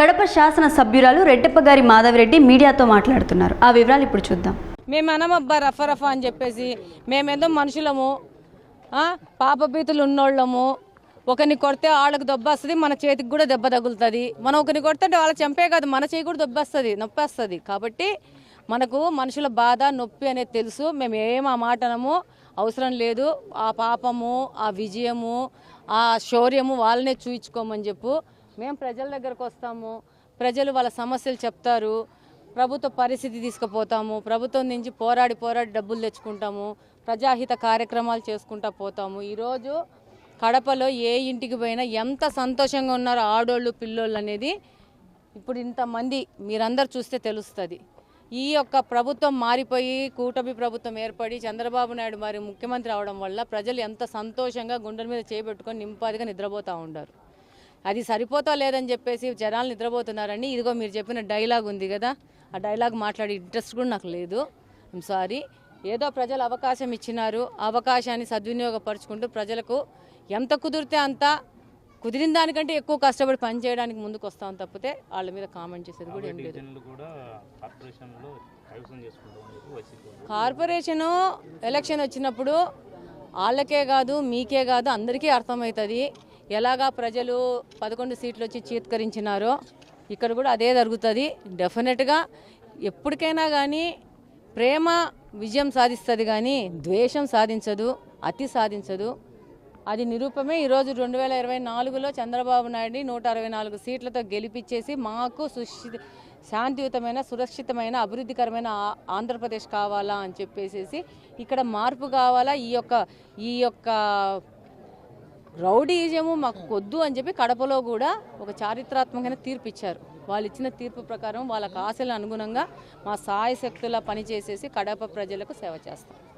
కడప శాసన సభ్యురాలు రెడ్డప్పగారి మాధవిరెడ్డి మీడియాతో మాట్లాడుతున్నారు. ఆ వివరాలు ఇప్పుడు చూద్దాం. మేము అనమబ్బా రఫ రఫ అని చెప్పేసి మేమేదో మనుషులము పాపభీతులు ఉన్నోళ్ళము. ఒకరిని కొడితే వాళ్ళకి దెబ్బ వస్తుంది మన చేతికి కూడా దెబ్బ తగులుతుంది. మనం ఒకరిని కొడితే వాళ్ళ చంపే కాదు మన చేయి కూడా దెబ్బ వస్తుంది కాబట్టి మనకు మనుషుల బాధ నొప్పి అనేది తెలుసు. మేము ఏం ఆ మాట అనము అవసరం లేదు. ఆ పాపము ఆ విజయము ఆ శౌర్యము వాళ్ళనే చూయించుకోమని చెప్పు. మేము ప్రజల దగ్గరకు వస్తాము. ప్రజలు వాళ్ళ సమస్యలు చెప్తారు. ప్రభుత్వ పరిస్థితి తీసుకుపోతాము. ప్రభుత్వం నుంచి పోరాడి పోరాడి డబ్బులు తెచ్చుకుంటాము. ప్రజాహిత కార్యక్రమాలు చేసుకుంటా పోతాము. ఈరోజు కడపలో ఏ ఇంటికి పోయినా ఎంత సంతోషంగా ఉన్నారో ఆడోళ్ళు పిల్లోళ్ళు అనేది ఇప్పుడు ఇంతమంది మీరందరూ చూస్తే తెలుస్తుంది. ఈ యొక్క ప్రభుత్వం మారిపోయి కూటమి ప్రభుత్వం ఏర్పడి చంద్రబాబు నాయుడు మరి ముఖ్యమంత్రి అవడం వల్ల ప్రజలు ఎంత సంతోషంగా గుండెల మీద చేపెట్టుకొని నింపాదిగా నిద్రపోతూ ఉంటారు అది సరిపోతా లేదని చెప్పేసి జనాలు నిద్రపోతున్నారని ఇదిగో మీరు చెప్పిన డైలాగ్ ఉంది కదా. ఆ డైలాగ్ మాట్లాడే ఇంట్రెస్ట్ కూడా నాకు లేదు. ఐమ్ సారీ ఏదో ప్రజలు అవకాశం ఇచ్చినారు. అవకాశాన్ని సద్వినియోగపరుచుకుంటూ ప్రజలకు ఎంత కుదిరితే అంత కుదిరిన దానికంటే ఎక్కువ కష్టపడి పని చేయడానికి ముందుకు వస్తాం తప్పితే వాళ్ళ మీద కామెంట్ చేసేది కూడా ఏం లేదు. కార్పొరేషను ఎలక్షన్ వచ్చినప్పుడు వాళ్ళకే కాదు మీకే కాదు అందరికీ అర్థమవుతుంది. ఎలాగా ప్రజలు పదకొండు సీట్లు వచ్చి చీత్కరించినారో ఇక్కడ కూడా అదే జరుగుతుంది. డెఫినెట్గా ఎప్పటికైనా కానీ ప్రేమ విజయం సాధిస్తుంది కానీ ద్వేషం సాధించదు అతి సాధించదు. అది నిరూపమే ఈరోజు రెండు వేల ఇరవై నాలుగులో చంద్రబాబు నాయుడిని నూట అరవై నాలుగు సీట్లతో గెలిపించేసి మాకు సుశి శాంతియుతమైన సురక్షితమైన అభివృద్ధికరమైన ఆంధ్రప్రదేశ్ కావాలా అని చెప్పేసేసి ఇక్కడ మార్పు కావాలా? ఈ యొక్క ఈ యొక్క రౌడీజము మాకు కొద్దు అని చెప్పి కడపలో కూడా ఒక చారిత్రాత్మకమైన తీర్పు ఇచ్చారు. వాళ్ళు ఇచ్చిన తీర్పు ప్రకారం వాళ్ళ ఆశల అనుగుణంగా మా సాయశక్తుల పనిచేసేసి కడప ప్రజలకు సేవ చేస్తాం.